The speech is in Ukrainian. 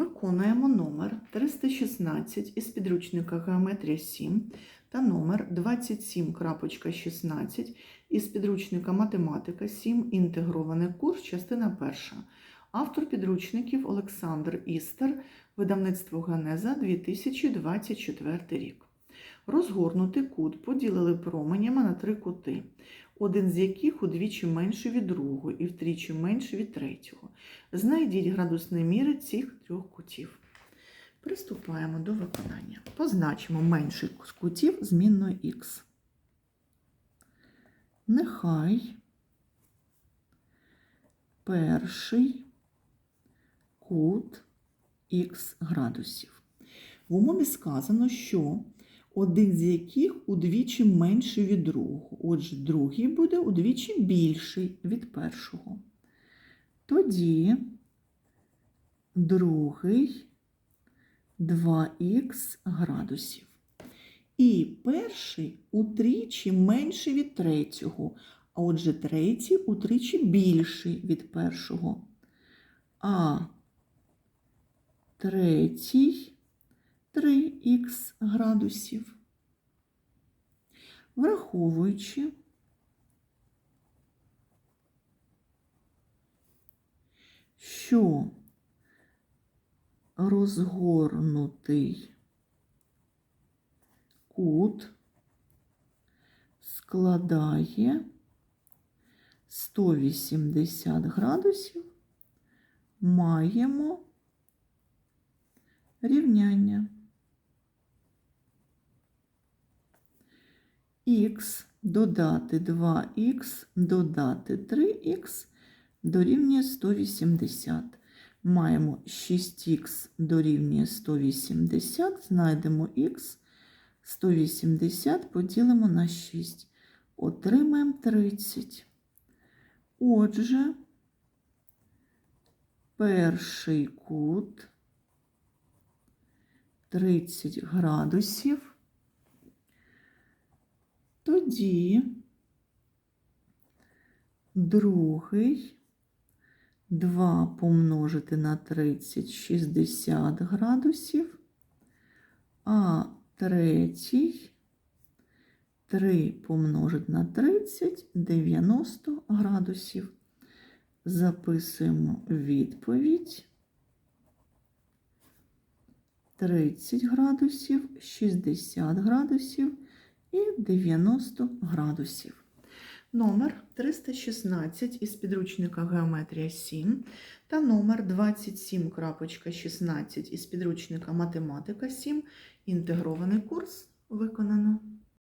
Виконуємо номер 316 із підручника Геометрія 7 та номер 27.16 із підручника Математика 7. Інтегрований курс, частина перша. Автор підручників Олександр Істер, видавництво Генеза 2024 рік. Розгорнутий кут поділили променями на три кути, один з яких удвічі менший від другого і втричі менший від третього. Знайдіть градусні міри цих трьох кутів. Приступаємо до виконання. Позначимо менший з кутів змінною х. Нехай перший кут х градусів. В умові сказано, що один з яких удвічі менший від другого. Отже, другий буде удвічі більший від першого. Тоді другий 2х градусів. І перший утричі менший від третього, а отже, третій утричі більший від першого. А третій 3х градусів. Враховуючи, що розгорнутий кут складає 180 градусів, маємо рівняння. Х додати 2х додати 3х дорівнює 180. Маємо 6х дорівнює 180, знайдемо х, 180 поділимо на 6. Отримаємо 30. Отже, перший кут 30 градусів. Тоді другий 2 помножити на 30 60 градусів, а третій 3 помножити на 30 90 градусів. Записуємо відповідь. 30 градусів, 60 градусів і 90 градусів. Номер 316 із підручника Геометрія 7 та номер 27.16 із підручника Математика 7. Інтегрований курс виконано.